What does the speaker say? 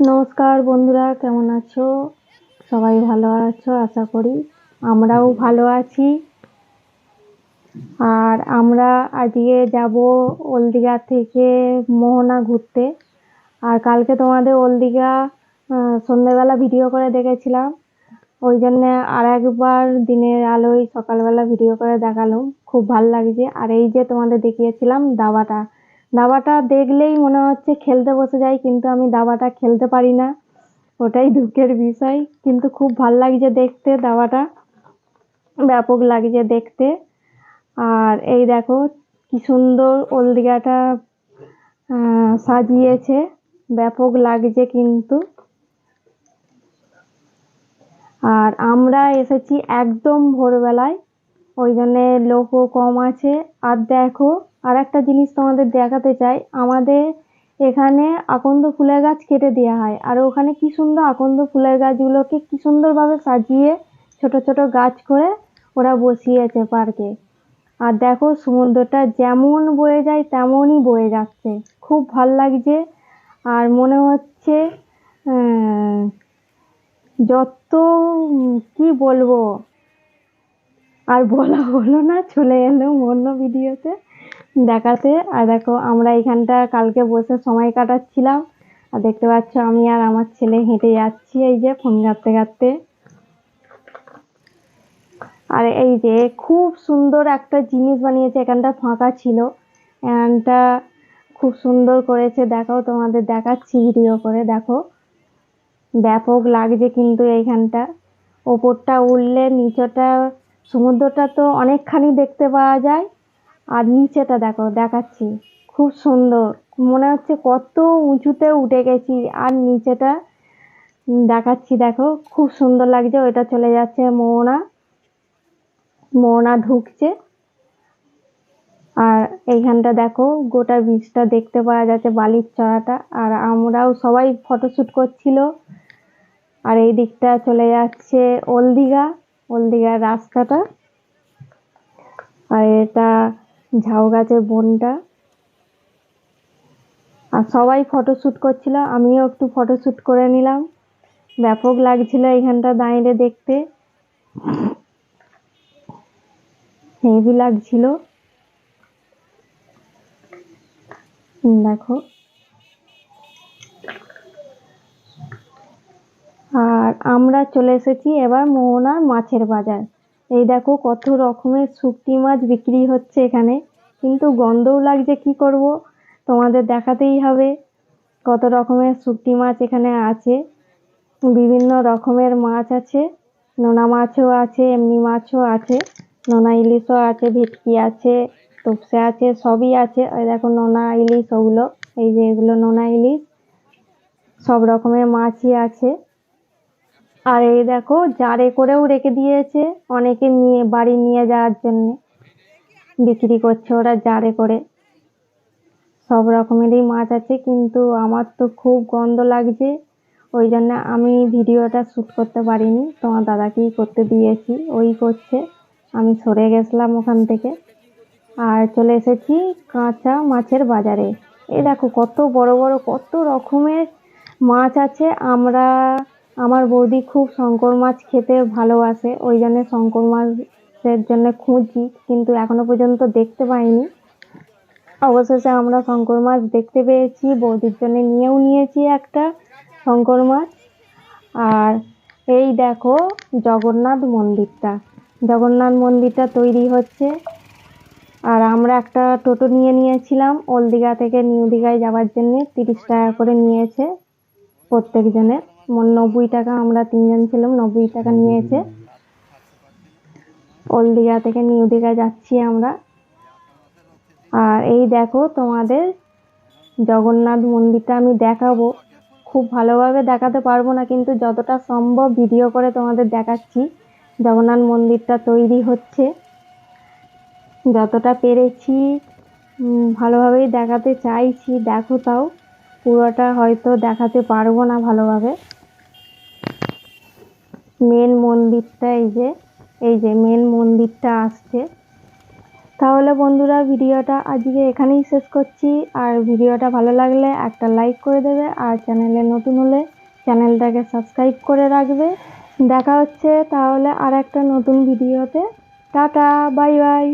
নমস্কার বন্ধুরা, কেমন আছো? সবাই ভালো আছো, আশা করি আমরাও ভালো আছি। আর আমরা আজকে যাব ওলদিঘা থেকে মোহনা ঘুরতে। আর কালকে তোমাদের ওলদিঘা সন্ধ্যেবেলা ভিডিও করে দেখেছিলাম। ওই জন্য আর একবার দিনের আলোয় সকালবেলা ভিডিও করে দেখালাম। খুব ভালো লাগছে। আর এই যে তোমাদের দেখিয়েছিলাম দাবাটা দাবাটা দেখলেই মনে হচ্ছে খেলতে বসে যাই কিন্তু আমি দাবাটা খেলতে পারি না। ওটাই দুঃখের বিষয়। কিন্তু খুব ভালো লাগছে দেখতে দাবাটা। ব্যাপক লাগছে দেখতে। আর এই দেখো কি সুন্দর ওলদিঘাটা আহ, সাজিয়েছে। ব্যাপক লাগছে কিন্তু। আর আমরা এসেছি একদম ভোরবেলায়। ওই জন্যে লোকও কম আছে। আর দেখো আর একটা জিনিস তোমাদের দেখাতে চাই। আমাদের এখানে আকন্দ ফুলের গাছ কেটে দেওয়া হয়। আর ওখানে কি সুন্দর আকন্দ ফুলের গাছগুলোকে কি সুন্দরভাবে সাজিয়ে ছোট ছোট গাছ করে ওরা বসিয়েছে পার্কে। আর দেখো সমুদ্রটা যেমন বয়ে যায়, তেমনই বয়ে যাচ্ছে। খুব ভালো লাগছে। আর মনে হচ্ছে যত, কি বলব? আর বলা হলো না, চলে এলো অন্য ভিডিওতে দেখাতে। আর দেখো, আমরা এখানটা কালকে বসে সময় কাটাচ্ছিলাম। আর দেখতে পাচ্ছ আমি আর আমার ছেলে হেঁটে যাচ্ছি এই যে ফোন ঘাটতে ঘাটতে। আর এই যে খুব সুন্দর একটা জিনিস বানিয়েছে, এখানটা ফাঁকা ছিল। এখানটা খুব সুন্দর করেছে। দেখাও তোমাদের, দেখাচ্ছি ভিডিও করে, দেখো। ব্যাপক লাগছে কিন্তু এইখানটা। ওপরটা উঠলে, নিচটা, সমুদ্রটা তো অনেকখানি দেখতে পাওয়া যায়। আর নিচেটা দেখো, দেখাচ্ছি। খুব সুন্দর। মনে হচ্ছে কত উঁচুতে উঠে গেছি। আর নিচেটা দেখাচ্ছি, দেখো। খুব সুন্দর লাগছে, ওইটা চলে যাচ্ছে মোহনা। মোহনা ঢুকছে। আর এইখানটা দেখো, গোটা বীজটা দেখতে পাওয়া যাচ্ছে, বালির চড়াটা। আর আমরাও সবাই ফটোশ্যুট করছিল। আর এই দিকটা চলে যাচ্ছে ওলদিঘা, ওলদিঘার রাস্তাটা। আর এটা ঝাউ গাছের বনটা। আর সবাই ফটোশ্যুট করছিল, আমিও একটু ফটোশ্যুট করে নিলাম। ব্যাপক লাগছিল এখানটা দাঁড়িয়ে দেখতে। হেভি লাগছিল। দেখো। আর আমরা চলে এসেছি এবার মোহনার মাছের বাজার। এই দেখো কত রকমের শুকটি মাছ বিক্রি হচ্ছে এখানে। কিন্তু গন্ধও লাগছে, কি করব? তোমাদের দেখাতেই হবে কত রকমের শুকটি মাছ এখানে আছে। বিভিন্ন রকমের মাছ আছে। নোনা মাছও আছে, এমনি মাছও আছে, নোনা ইলিশও আছে, ভেটকি আছে, তোপসে আছে, সবই আছে। ওই দেখো নোনা ইলিশ ওগুলো, এই যে এগুলো নোনা ইলিশ, সব রকমের মাছই আছে। আর এই দেখো, জারে করেও রেখে দিয়েছে অনেকে নিয়ে, বাড়ি নিয়ে যাওয়ার জন্য। বিক্রি করছে ওরা জারে করে। সব রকমেরই মাছ আছে, কিন্তু আমার তো খুব গন্ধ লাগছে। ওই জন্য আমি ভিডিওটা শ্যুট করতে পারিনি, তোমার দাদাকেই করতে দিয়েছি, ওই করছে। আমি সরে গেছিলাম ওখান থেকে। আর চলে এসেছি কাঁচা মাছের বাজারে। এই দেখো, কত বড় বড়, কত রকমের মাছ আছে। আমরা আমার বৌদি খুব শঙ্কর মাছ খেতে ভালোবাসে, ওই জন্য শঙ্কর মাছের জন্য খুঁজি, কিন্তু এখনও পর্যন্ত দেখতে পাইনি। অবশেষে আমরা শঙ্কর মাছ দেখতে পেয়েছি, বৌদির জন্য নিয়েও নিয়েছি একটা শঙ্কর মাছ। আর এই দেখো জগন্নাথ মন্দিরটা জগন্নাথ মন্দিরটা তৈরি হচ্ছে। আর আমরা একটা টোটো নিয়ে নিয়েছিলাম ওল্ড দীঘা থেকে নিউ দীঘায় যাওয়ার জন্য তিরিশ টাকা করে নিয়েছে প্রত্যেকজনের। নব্বই টাকা আমরা তিনজন ছিলাম, নব্বই টাকা নিয়েছে। ওল্ড দীঘা থেকে নিউ দীঘা যাচ্ছি আমরা। আর এই দেখো তোমাদের জগন্নাথ মন্দিরটা আমি দেখাবো। খুব ভালোভাবে দেখাতে পারব না, কিন্তু যতটা সম্ভব ভিডিও করে তোমাদের দেখাচ্ছি। জগন্নাথ মন্দিরটা তৈরি হচ্ছে। যতটা পেরেছি ভালোভাবেই দেখাতে চাইছি। দেখো তাও, পুরোটা হয়তো দেখাতে পারব না ভালোভাবে। মেন মন্দিরটা এই যে এই যে মেন মন্দিরটা আসছে। তাহলে বন্ধুরা ভিডিওটা আজকে এখানেই শেষ করছি। আর ভিডিওটা ভালো লাগলে একটা লাইক করে দেবে। আর চ্যানেলে নতুন হলে চ্যানেলটাকে সাবস্ক্রাইব করে রাখবে। দেখা হচ্ছে তাহলে আর একটা নতুন ভিডিওতে। Tata, bye bye.